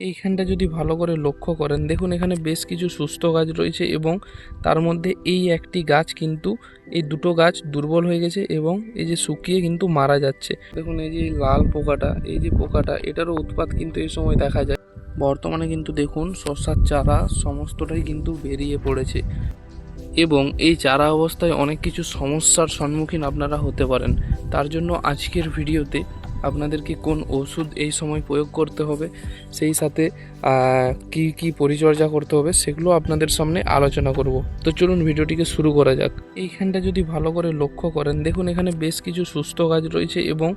এইখানটা যদি ভালো করে লক্ষ্য করেন, দেখুন এখানে বেশ কিছু সুস্থ গাছ রয়েছে এবং তার মধ্যে এই একটি গাছ কিন্তু, এই দুটো গাছ দুর্বল হয়ে গেছে এবং এই যে শুকিয়ে কিন্তু মারা যাচ্ছে। দেখুন এই যে লাল পোকাটা, এই যে পোকাটা, এটারও উৎপাত কিন্তু এই সময় দেখা যায়। বর্তমানে কিন্তু দেখুন শসার চারা সমস্তটাই কিন্তু বেরিয়ে পড়েছে এবং এই চারা অবস্থায় অনেক কিছু সমস্যার সম্মুখীন আপনারা হতে পারেন। তার জন্য আজকের ভিডিওতে আপনাদেরকে কোন ওষুধ এই সময় প্রয়োগ করতে হবে? সেই সাথে কি কি পরিচর্যা করতে হবে সেগুলো আপনাদের সামনে আলোচনা করব। তো চলুন ভিডিওটিকে শুরু করা যাক। এইখানটা যদি ভালো করে লক্ষ্য করেন, দেখুন এখানে বেশ কিছু সুস্থ গাছ রয়েছে এবং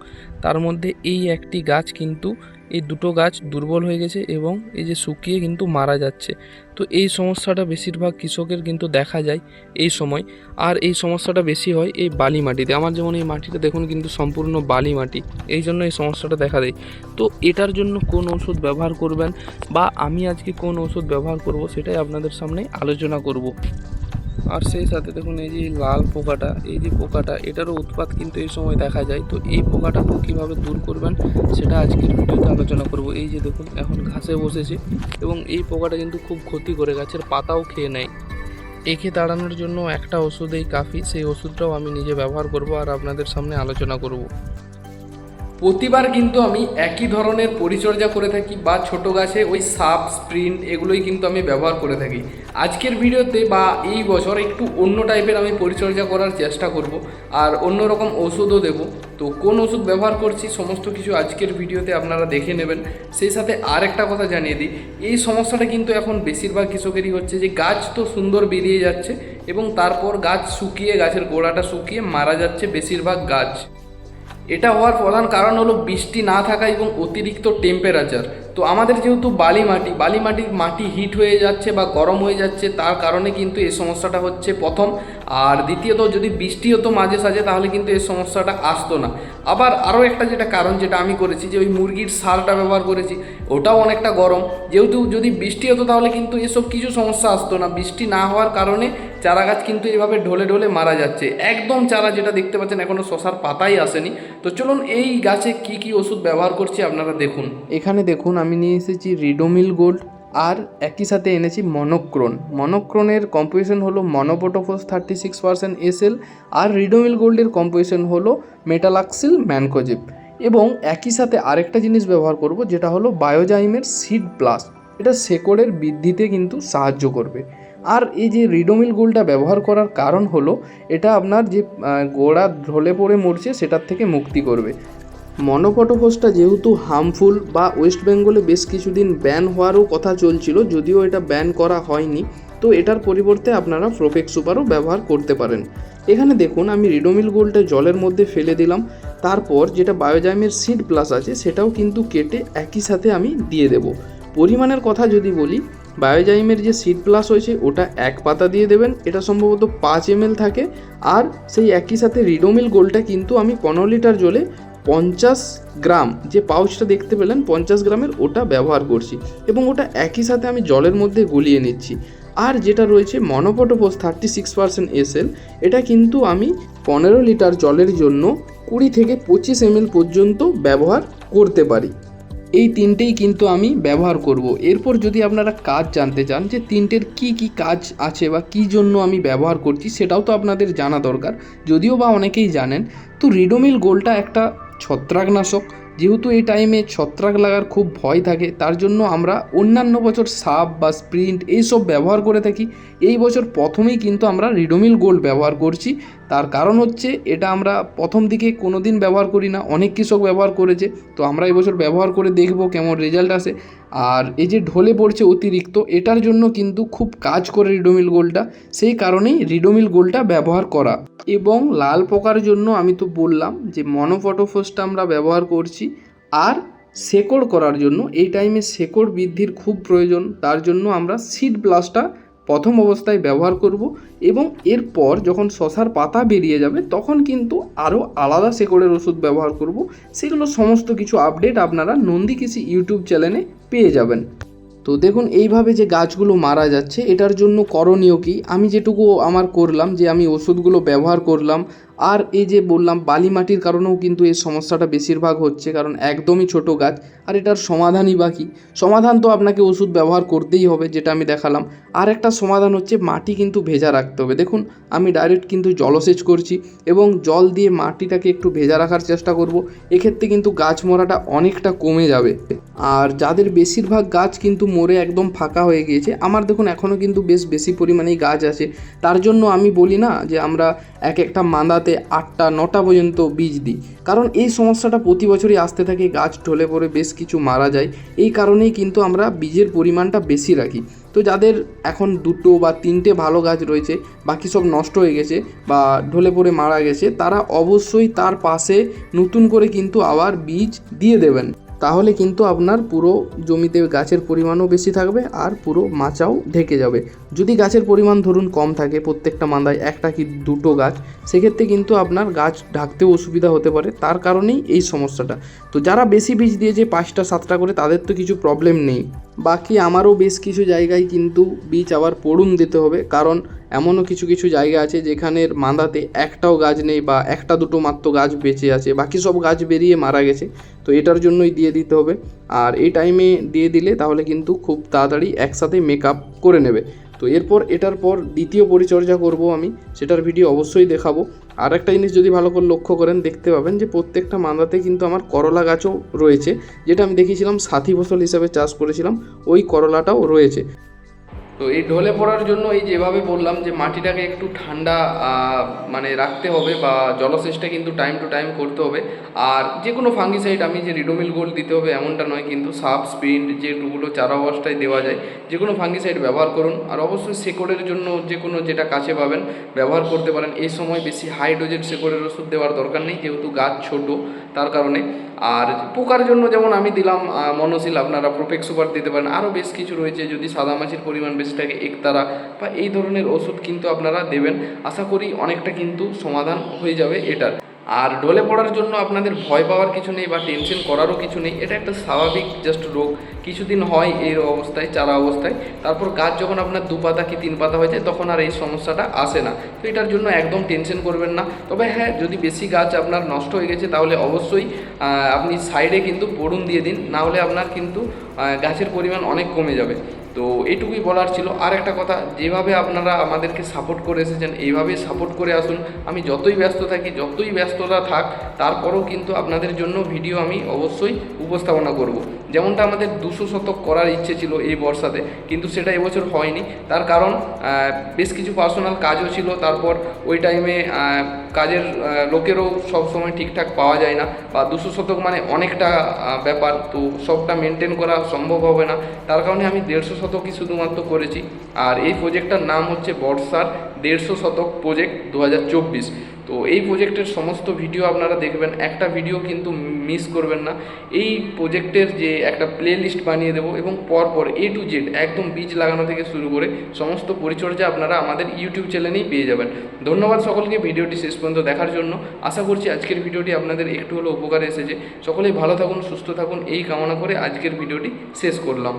তার মধ্যে এই একটি গাছ কিন্তু এই দুটো গাছ দুর্বল হয়ে গেছে এবং এই যে শুকিয়ে কিন্তু মারা যাচ্ছে। তো এই সমস্যাটা বেশিরভাগ কৃষকের কিন্তু দেখা যায় এই সময়। আর এই সমস্যাটা বেশি হয় এই বালি মাটিতে। আমার যেমন এই মাটিটা দেখুন কিন্তু সম্পূর্ণ বালি মাটি। এই জন্য এই সমস্যাটা দেখা দেয়। তো এটার জন্য কোন ওষুধ ব্যবহার করবেন বা আমি আজকে কোন ওষুধ ব্যবহার করব সেটাই আপনাদের সামনে আলোচনা করব। আর সেই সাথে দেখুন এই যে লাল পোকাটা, এই যে পোকাটা, এটারও উৎপাত কিন্তু এই সময় দেখা যায়। তো এই পোকাটাকেও কীভাবে দূর করবেন সেটা আজকের ভিডিওতে আলোচনা করব। এই যে দেখুন, এখন ঘাসে বসেছে এবং এই পোকাটা কিন্তু খুব ক্ষতি করে, গাছের পাতাও খেয়ে নেয়। একে তাড়ানোর জন্য একটা ওষুধেই কাফি, সেই ওষুধটাও আমি নিজে ব্যবহার করব আর আপনাদের সামনে আলোচনা করব। প্রতিবার কিন্তু আমি একই ধরনের পরিচর্যা করে থাকি বা ছোট গাছে ওই সাপ, স্প্রিন্ট এগুলোই কিন্তু আমি ব্যবহার করে থাকি। আজকের ভিডিওতে বা এই বছর একটু অন্য টাইপের আমি পরিচর্যা করার চেষ্টা করব আর অন্য রকম ওষুধও দেব। তো কোন ওষুধ ব্যবহার করছি সমস্ত কিছু আজকের ভিডিওতে আপনারা দেখে নেবেন। সেই সাথে আর একটা কথা জানিয়ে দিই, এই সমস্যাটা কিন্তু এখন বেশিরভাগ কৃষকেরই হচ্ছে যে গাছ তো সুন্দর বেরিয়ে যাচ্ছে এবং তারপর গাছ শুকিয়ে, গাছের গোড়াটা শুকিয়ে মারা যাচ্ছে বেশিরভাগ গাছ। এটা হওয়ার প্রধান কারণ হলো বৃষ্টি না থাকা এবং অতিরিক্ত টেম্পারেচার তো আমাদের যেহেতু বালি মাটি, বালি মাটির মাটি হিট হয়ে যাচ্ছে বা গরম হয়ে যাচ্ছে, তার কারণে কিন্তু এই সমস্যাটা হচ্ছে। প্রথম আর দ্বিতীয়ত যদি বৃষ্টি হতো মাঝে সাঝে, তাহলে কিন্তু এই সমস্যাটা আসতো না। আবার আরও একটা যেটা কারণ যেটা আমি করেছি, যে ওই মুরগির সারটা ব্যবহার করেছি, ওটাও অনেকটা গরম। যেহেতু যদি বৃষ্টি হতো তাহলে কিন্তু এসব কিছু সমস্যা আসতো না। বৃষ্টি না হওয়ার কারণে চারা গাছ কিন্তু এভাবে ঢলে ঢলে মারা যাচ্ছে। একদম চারা যেটা দেখতে পাচ্ছেন এখনও শশার পাতাই আসেনি। তো চলুন এই গাছে কি কি ওষুধ ব্যবহার করছি আপনারা দেখুন। এখানে দেখুন, আমি নিয়ে এসেছি রিডোমিল গোল্ড আর একই সাথে এনেছি মনোক্রোন মনোক্রোনের কম্পোজিশন হলো monocrotophos thirty six percent SL আর রিডোমিল গোল্ডের কম্পোজিশন হলো মেটালাক্সিল ম্যানকোজিপ এবং একই সাথে আরেকটা জিনিস ব্যবহার করব, যেটা হলো বায়োজাইমের সিড প্লাস এটা শেকড়ের বৃদ্ধিতে কিন্তু সাহায্য করবে। আর এই যে রিডোমিল গোল্ডটা ব্যবহার করার কারণ হলো, এটা আপনার যে গোড়া ঢলে পড়ে মরছে, সেটার থেকে মুক্তি করবে। মনোপটোফোসটা যেহেতু হার্মফুল বা ওয়েস্ট বেঙ্গলে বেশ কিছুদিন ব্যান হওয়ারও কথা চলছিল, যদিও এটা ব্যান করা হয়নি, তো এটার পরিবর্তে আপনারা প্রোফেক্স সুপারও ব্যবহার করতে পারেন। এখানে দেখুন, আমি রিডোমিল গোল্ডটা জলের মধ্যে ফেলে দিলাম, তারপর যেটা বায়োজাইমের সিড প্লাস আছে, সেটাও কিন্তু কেটে একই সাথে আমি দিয়ে দেব। পরিমাণের কথা যদি বলি বায়োজাইমের যে সিড প্লাস হয়েছে, ওটা এক পাতা দিয়ে দেবেন, এটা সম্ভবত পাঁচ এম থাকে, আর সেই একই সাথে রিডোমিল গোল্ডটা কিন্তু আমি পনেরো লিটার জলে পঞ্চাশ গ্রাম, যে পাউচটা দেখতে পেলেন, পঞ্চাশ গ্রামের ওটা ব্যবহার করছি এবং ওটা একই সাথে আমি জলের মধ্যে গুলিয়ে নিচ্ছি। আর যেটা রয়েছে monocrotophos thirty six percent SL এটা কিন্তু আমি পনেরো লিটার জলের জন্য কুড়ি থেকে পঁচিশ এম পর্যন্ত ব্যবহার করতে পারি। এই তিনটেই কিন্তু আমি ব্যবহার করব। এরপর যদি আপনারা কাজ জানতে চান যে তিনটের কি কি কাজ আছে বা কি জন্য আমি ব্যবহার করছি, সেটাও তো আপনাদের জানা দরকার। যদিও বা অনেকেই জানেন, তো রিডোমিল গোলটা একটা ছত্রাকনাশক। যেহেতু এই টাইমে ছত্রাক লাগার খুব ভয় থাকে, তার জন্য আমরা অন্যান্য বছর সাপ বা স্প্রিন্ট এইসব ব্যবহার করে থাকি। এই বছর প্রথমেই কিন্তু আমরা রিডোমিল গোল্ড ব্যবহার করছি। তার কারণ হচ্ছে এটা আমরা প্রথম দিকে কোনো দিন ব্যবহার করি না। অনেক কৃষক ব্যবহার করেছে। তো আমরা এবছর ব্যবহার করে দেখব কেমন রেজাল্ট আসে। আর এই যে ঢলে পড়ছে অতিরিক্ত, এটার জন্য কিন্তু খুব কাজ করে রিডোমিল গোলটা। সেই কারণেই রিডোমিল গোলটা ব্যবহার করা। এবং লাল পোকার জন্য আমি তো বললাম যে মনোফটোফোসটা আমরা ব্যবহার করছি। আর শেকড় করার জন্য, এই টাইমে শেকড় বৃদ্ধির খুব প্রয়োজন। তার জন্য আমরা সিড প্লাসটা প্রথম অবস্থায় ব্যবহার করব এবং এরপর যখন শশার পাতা বেরিয়ে যাবে, তখন কিন্তু আরও আলাদা শেকড়ের ওষুধ ব্যবহার করব। সেগুলো সমস্ত কিছু আপডেট আপনারা নন্দী কৃষি ইউটিউব চ্যানেলে পেয়ে যাবেন। তো দেখুন, এইভাবে যে গাছগুলো মারা যাচ্ছে, এটার জন্য করণীয় কি? আমি যেটুকু আমার করলাম যে আমি ওষুধগুলো ব্যবহার করলাম আর এই যে বললাম, বালি মাটির কারণেও কিন্তু এই সমস্যাটা বেশিরভাগ হচ্ছে, কারণ একদমই ছোট গাছ, আর এটার সমাধানই বাকি সমাধান তো আপনাকে ওষুধ ব্যবহার করতেই হবে, যেটা আমি দেখালাম। আর একটা সমাধান হচ্ছে মাটি কিন্তু ভেজা রাখতে হবে। দেখুন, আমি ডাইরেক্ট কিন্তু জলসেচ করছি এবং জল দিয়ে মাটিটাকে একটু ভেজা রাখার চেষ্টা করব। এক্ষেত্রে কিন্তু গাছ মরাটা অনেকটা কমে যাবে। আর যাদের বেশিরভাগ গাছ কিন্তু মরে একদম ফাঁকা হয়ে গিয়েছে, আমার দেখুন এখনও কিন্তু বেশ বেশি পরিমাণেই গাছ আছে। তার জন্য আমি বলি না যে আমরা এক একটা মাদাতে আটটা, নটা পর্যন্ত বীজ দিই। কারণ এই সমস্যাটা প্রতি বছরই আসতে থাকে, গাছ ঢলে পড়ে বেশ কিছু মারা যায়। এই কারণেই কিন্তু আমরা বীজের পরিমাণটা বেশি রাখি। তো যাদের এখন দুটো বা তিনটে ভালো গাছ রয়েছে, বাকি সব নষ্ট হয়ে গেছে বা ঢলে পড়ে মারা গেছে, তারা অবশ্যই তার পাশে নতুন করে কিন্তু আবার বীজ দিয়ে দেবেন। তাহলে কিন্তু আপনার পুরো জমিতে গাছের পরিমাণও বেশি থাকবে আর পুরো মাচাও ঢেকে যাবে। যদি গাছের পরিমাণ ধরুন কম থাকে প্রত্যেকটা মাদায় একটা কি দুটো গাছ, সেক্ষেত্রে কিন্তু আপনার গাছ ঢাকতেও অসুবিধা হতে পারে। তার কারণেই এই সমস্যাটা। তো যারা বেশি বীজ দিয়ে যে পাঁচটা, সাতটা করে, তাদের তো কিছু প্রবলেম নেই। বাকি আমারও বেশ কিছু জায়গায় কিন্তু বীজ আবার পড়ুন দিতে হবে। কারণ এমনও কিছু কিছু জায়গা আছে যেখানের মাদাতে একটাও গাছ নেই বা একটা দুটো মাত্র গাছ বেঁচে আছে। বাকি সব গাছ বেরিয়ে মারা গেছে। তো এটার জন্যই দিয়ে দিতে হবে। আর এই টাইমে দিয়ে দিলে তাহলে কিন্তু খুব তাড়াতাড়ি একসাথে মেকআপ করে নেবে। তো এরপর এটার পর দ্বিতীয় পরিচর্যা করব আমি, সেটার ভিডিও অবশ্যই দেখাবো। আর একটা জিনিস যদি ভালো করে লক্ষ্য করেন, দেখতে পাবেন যে প্রত্যেকটা মাদাতে কিন্তু আমার করলা গাছও রয়েছে। যেটা আমি দেখিয়েছিলাম সাথী ফসল হিসাবে চাষ করেছিলাম, ওই করলাটাও রয়েছে। তো এই ঢলে পড়ার জন্য এই যেভাবে বললাম যে মাটিটাকে একটু ঠান্ডা মানে রাখতে হবে বা জলসেচটা কিন্তু টাইম টু টাইম করতে হবে। আর যে কোনো ফাঙ্গিসাইড আমি যে রিডোমিল গোল্ড দিতে হবে এমনটা নয়, কিন্তু সাপ স্পিন্ড যেগুলো চারা অবস্থায় দেওয়া যায়, যে কোনো ফাঙ্গিসাইড ব্যবহার করুন। আর অবশ্যই শেকড়ের জন্য যে কোনো যেটা কাছে পাবেন, ব্যবহার করতে পারেন। এই সময় বেশি হাই ডোজের শেকড়ের ওষুধ দেওয়ার দরকার নেই, যেহেতু গাছ ছোট তার কারণে। আর পোকার জন্য যেমন আমি দিলাম মনোসিল আপনারা প্রোপেক সুপার দিতে পারেন। আরও বেশ কিছু রয়েছে, যদি সাদা মাছির পরিমাণ বেশি থাকে একতারা বা এই ধরনের ওষুধ কিন্তু আপনারা দেবেন। আশা করি অনেকটা কিন্তু সমাধান হয়ে যাবে এটার। আর ঢলে পড়ার জন্য আপনাদের ভয় পাওয়ার কিছু নেই বা টেনশন করারও কিছু নেই। এটা একটা স্বাভাবিক জাস্ট রোগ। কিছুদিন হয় এই অবস্থায়, চারা অবস্থায়। তারপর গাছ যখন আপনার দু পাতা কি তিন পাতা হয়ে যায়, তখন আর এই সমস্যাটা আসে না। তো এটার জন্য একদম টেনশন করবেন না। তবে হ্যাঁ যদি বেশি গাছ আপনার নষ্ট হয়ে গেছে, তাহলে অবশ্যই আপনি সাইডে কিন্তু পড়ুন দিয়ে দিন। না হলে আপনার কিন্তু গাছের পরিমাণ অনেক কমে যাবে। তো এটুকুই বলার ছিল আর একটা কথা, যেভাবে আপনারা আমাদেরকে সাপোর্ট করে এসেছেন, এইভাবেই সাপোর্ট করে আসুন আমি যতই ব্যস্ত থাকি, যতই ব্যস্ততা থাক, তারপরেও কিন্তু আপনাদের জন্য ভিডিও আমি অবশ্যই উপস্থাপনা করব। যেমনটা আমাদের দুশো শতক করার ইচ্ছে ছিল এই বর্ষাতে, কিন্তু সেটা এবছর হয়নি। তার কারণ বেশ কিছু পার্সোনাল কাজও ছিল, তারপর ওই টাইমে কাজের লোকেরও সবসময় ঠিকঠাক পাওয়া যায় না। বা দুশো শতক মানে অনেকটা ব্যাপার, তো সবটা মেনটেন করা সম্ভব হবে না। তার কারণে আমি দেড়শো শতকই শুধুমাত্র করেছি। আর এই প্রজেক্টটার নাম হচ্ছে বর্ষার দেড়শো শতক প্রজেক্ট দু হাজার চব্বিশ। তো এই প্রজেক্টের সমস্ত ভিডিও আপনারা দেখবেন। একটা ভিডিও কিন্তু মিস করবেন না। এই প্রজেক্টের যে একটা প্লে লিস্ট বানিয়ে দেবো এবং পরপর এ টু জেড একদম বীজ লাগানো থেকে শুরু করে সমস্ত পরিচর্যা আপনারা আমাদের ইউটিউব চ্যানেলেই পেয়ে যাবেন। ধন্যবাদ সকলকে, ভিডিওটি শেষ পর্যন্ত দেখার জন্য। আশা করছি আজকের ভিডিওটি আপনাদের একটু হলেও উপকারে এসেছে। সকলেই ভালো থাকুন, সুস্থ থাকুন, এই কামনা করে আজকের ভিডিওটি শেষ করলাম।